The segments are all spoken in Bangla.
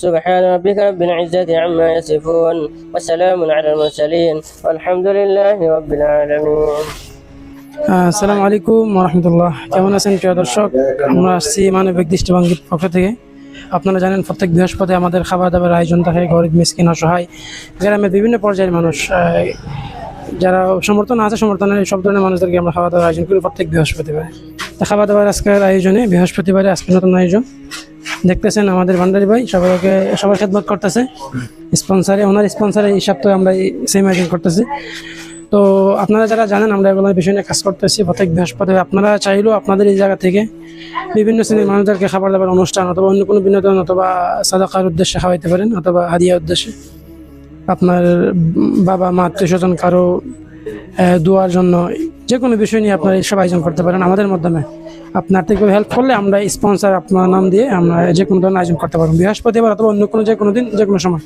سبحان ربك رب العزة عما يصفون وسلام على المرسلين والحمد لله رب العالمين আহ, আসসালামু আলাইকুম রহমতুল্লাহ কেমন আছেন প্রিয় দর্শক আমরা আসছি মানবিক দৃষ্টিভঙ্গির পক্ষ থেকে আপনারা জানেন প্রত্যেক বৃহস্পতি আমাদের খাবার দাবার আয়োজন থাকে গরিব মিসকিন অসহায় গ্রামের বিভিন্ন পর্যায়ের মানুষ আহ, যারা সমর্থন আছে সমর্থনের সব ধরনের মানুষদেরকে আমরা খাওয়া দাওয়ার আয়োজন করি প্রত্যেক বৃহস্পতিবার তা খাওয়া দাওয়ার আজকের আয়োজনে বৃহস্পতিবারে আজকে নতুন আয়োজন দেখতেছেন আমাদের ভান্ডারি ভাই, সবাইকে, সবার খেদমত করতেছে। স্পন্সারে ওনার স্পন্সারে এই সপ্তাহে আমরা সেম আয়োজন করতেছি। তো আপনারা যারা জানেন, আমরা এগুলোর বিষয় নিয়ে কাজ করতেছি প্রত্যেক বৃহস্পতি আপনারা চাইলেও আপনাদের এই জায়গা থেকে বিভিন্ন শ্রেণির মানুষদেরকে খাবার দাবার, অনুষ্ঠান অথবা অন্য কোনো বিনোদন অথবা সাদাকার উদ্দেশ্যে খাওয়াইতে পারেন অথবা হাদিয়া উদ্দেশ্যে। আপনার বাবা, মা আত্মীয় স্বজন কারও দোয়ার জন্য যে কোনো বিষয় নিয়ে আপনারা এইসব আয়োজন করতে পারেন আমাদের মাধ্যমে। আপনার থেকে হেল্প করলে আমরা স্পন্সার আপনার নাম দিয়ে আমরা যে কোনো ধরনের আয়োজন করতে পারব। বৃহস্পতিবার অথবা অন্য কোনো যে কোনো দিন যে কোনো সময়।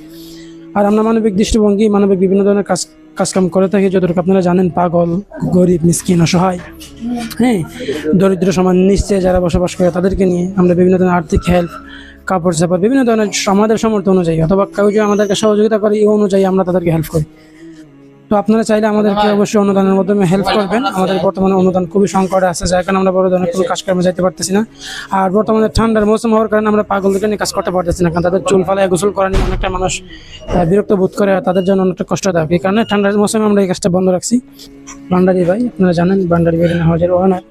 আর আমরা মানবিক দৃষ্টিভঙ্গি, মানবিক বিভিন্ন ধরনের কাজ কাজকাম করে থাকি। যতটুকু আপনারা জানেন, পাগল, গরিব, মিসকিন, অসহায় হ্যাঁ? দরিদ্র সমাজ নিশ্চয় যারা বসবাস করে তাদেরকে নিয়ে আমরা বিভিন্ন ধরনের আর্থিক হেল্প কাপড় চাপড় বিভিন্ন ধরনের আমাদের সামর্থ্য অনুযায়ী অথবা কেউ যদি আমাদেরকে সহযোগিতা করে, এই অনুযায়ী আমরা তাদেরকে হেল্প করি। তো আপনারা চাইলে আমাদেরকে অবশ্যই অনুদানের মাধ্যমে হেল্প করবেন। আমাদের বর্তমানে অনুদান খুবই সংকটে আছে যার কারণে আমরা বড় ধরনের কোনো কাজকর্মে যাইতে পারতেছি না। আর বর্তমানে ঠান্ডার মৌসুম হওয়ার কারণে আমরা পাগলদেরকে নিয়ে কাজ করতে পারতেছি না কারণ তাদের চুল ফালায় গোসল করা নিয়ে অনেকটা মানুষ বিরক্ত বোধ করে আর তাদের জন্য অনেকটা কষ্ট কষ্টদায়ক। এই কারণে ঠান্ডার মৌসুমে আমরা এই কাজটা বন্ধ রাখছি। ভান্ডারি ভাই আপনারা জানেন ভান্ডারি ভাই হাজার ওনার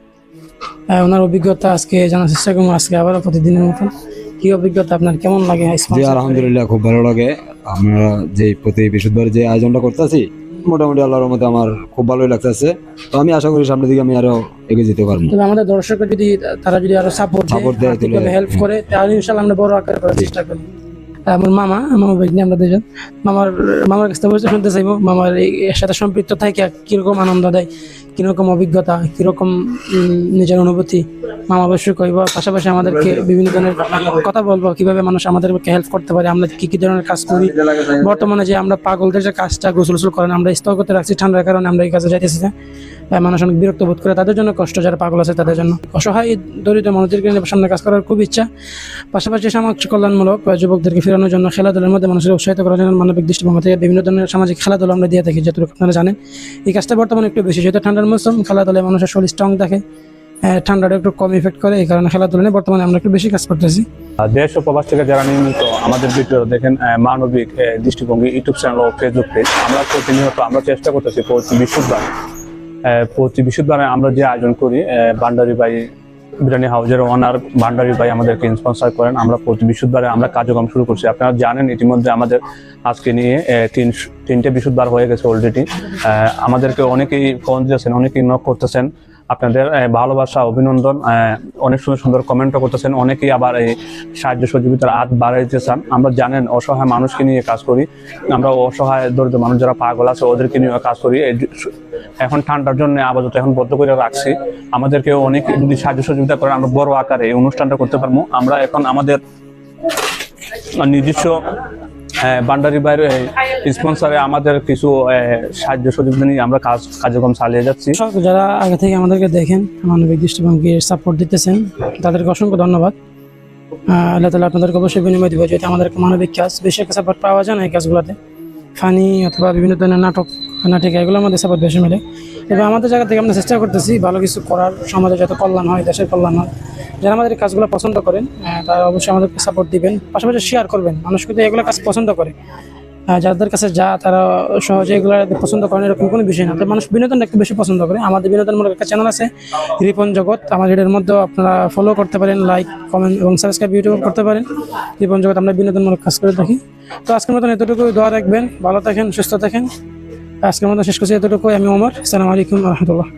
ওনার অভিজ্ঞতা আজকে জানার চেষ্টা করব আজকে আবারও প্রতিদিনের মতন। কি অভিজ্ঞতা আপনার কেমন লাগে? আলহামদুলিল্লাহ খুব ভালো লাগে। আমরা যে প্রতি বৃহস্পতিবার যে আয়োজনটা করতেছি মোটামুটি আল্লাহর মধ্যে আমার খুব ভালোই লাগতেছে। তো আমি আশা করি সামনের দিকে আমি আরও এগিয়ে যেতে পারব। তবে আমাদের দর্শকরা যদি তারা যদি আরও সাপোর্ট সাপোর্ট দেয়, দেয় হেল্প করে তাহলে ইনশাআল্লাহ আমরা বড় আকারে করার চেষ্টা করি আমার মামা মামা ভাগ্নি আমরা দুজন। মামার মামার কাছ থেকে শুনতে চাইব, মামার এর সাথে সম্পৃক্ত থাকে, কীরকম আনন্দ দেয়, কীরকম অভিজ্ঞতা, কীরকম নিজের অনুভূতি, মামা অবশ্যই কইব, পাশাপাশি আমাদেরকে বিভিন্ন ধরনের কথা বলব, কীভাবে মানুষ আমাদেরকে হেল্প করতে পারে, আমরা কি কি ধরনের কাজ করি। বর্তমানে যে আমরা পাগলদের যে কাজটা গোসল গোসল করেন, আমরা স্থল করতে রাখছি, ঠান্ডার কারণে আমরা এই কাজে যাইতেছি মানুষ অনেক বিরক্ত বোধ করে তাদের জন্য কষ্ট, যারা পাগল আছে তাদের জন্য। অসহায়, দরিদ্র মানুষদেরকে সামনে কাজ করার খুব ইচ্ছা। পাশাপাশি সমাজ কল্যাণমূলক যুবকদেরকে ফেরানোর জন্য খেলাধুলার মধ্যে মানুষের উৎসাহিত করার জন্য মানবিক দৃষ্টিভঙ্গি থেকে বিভিন্ন ধরনের সামাজিক খেলাধুলা আমরা দিয়ে থাকি, যতটুকু আপনারা জানেন। এই কাজটা বর্তমানে একটু বেশি, যেহেতু ঠান্ডার মৌসুম, খেলাধুলায় মানুষের শরীর স্ট্রং থাকে। ঠান্ডাটা একটু কম ইফেক্ট করে, এই কারণে খেলাধুলা নিয়ে বর্তমানে আমরা একটু বেশি কাজ করতেছি। দেশ ও প্রবাস থেকে যারা নিয়মিত আমাদের ভিডিও দেখেন মানবিক দৃষ্টিভঙ্গি, ইউটিউব চ্যানেল ও ফেসবুক পেজ আমরা প্রতিনিয়ত আমরা চেষ্টা করতেছি বিশুদ্ধবার প্রতি বিশুদ্ধবারে আমরা যে আয়োজন করি বান্ডারি বাই বিরিয়ানি হাউজের ওনার ভান্ডারি ভাই আমাদেরকে স্পন্সার করেন। আমরা প্রতি বিশুদ্ধবারে আমরা কার্যক্রম শুরু করছি। আপনারা জানেন ইতিমধ্যে আমাদের আজকে নিয়ে তিন, তিনটে বিশুদ্ধবার হয়ে গেছে অলরেডি আমাদেরকে অনেকেই ফোন দিয়েছেন, অনেকেই নক করতেছেন। আপনাদের ভালোবাসা, অভিনন্দন অনেক সুন্দর সুন্দর কমেন্টও করতেছেন। অনেকেই আবার এই সাহায্য সহযোগিতার হাত বাড়াইতে চান আমরা জানেন অসহায় মানুষকে নিয়ে কাজ করি। আমরা অসহায় দরিদ্র মানুষ যারা পাগল আছে, ওদেরকে নিয়ে কাজ করি। এখন ঠান্ডার জন্য আপাতত এখন বদ্ধ করে রাখছি। আমাদেরকে অনেক যদি সাহায্য সহযোগিতা করে আমরা বড় আকারে এই অনুষ্ঠানটা করতে পারব। আমরা এখন আমাদের নিজস্ব বান্ডারি বাইরে স্পন্সারে আমাদের কিছু সাহায্য সহযোগিতা নিয়ে আমরা কাজ, কার্যক্রম চালিয়ে যাচ্ছি। যারা আগে থেকে আমাদেরকে দেখেন, মানবিক দৃষ্টিভঙ্গি সাপোর্ট দিতেছেন, তাদেরকে অসংখ্য ধন্যবাদ। আল্লাহ তালা আপনাদেরকে অবশ্যই বিনিময় দিব, যেহেতু আমাদের মানবিক কাজ, বেশি একটা সাপোর্ট পাওয়া যায় না এই কাজগুলোতে। ফানি অথবা বিভিন্ন ধরনের নাটক নাটিকা এগুলো আমাদের সাপোর্ট বেশি মিলে এবার আমাদের জায়গা থেকে আমরা চেষ্টা করতেছি ভালো কিছু করার সমাজে যাতে কল্যাণ হয়, দেশের কল্যাণ হয়। যারা আমাদের কাজগুলো পছন্দ করেন তারা অবশ্যই আমাদেরকে সাপোর্ট দিবেন। পাশাপাশি শেয়ার করবেন। মানুষ কিন্তু এগুলো কাজ পছন্দ করে। যাদের কাছে যা, তারা সহজে এগুলো পছন্দ করেন, এরকম কোনো বিষয় না। তো মানুষ বিনোদন একটু বেশি পছন্দ করে। আমাদের বিনোদনমূলক একটা চ্যানেল আছে, রিপন জগৎ। আমার এটার মধ্যেও আপনারা ফলো করতে পারেন লাইক কমেন্ট এবং সাবস্ক্রাইব ইউটিউব করতে পারেন। রিপন জগৎ, আমরা বিনোদনমূলক কাজ করে থাকি। তো আজকের মতন এতটুকু দোয়া রাখবেন। ভালো থাকেন, সুস্থ থাকেন। আজকের মতো শেষ করছি। এতটুকু আমি ওমর। আসসালামু আলাইকুম রহমতুল্লাহ।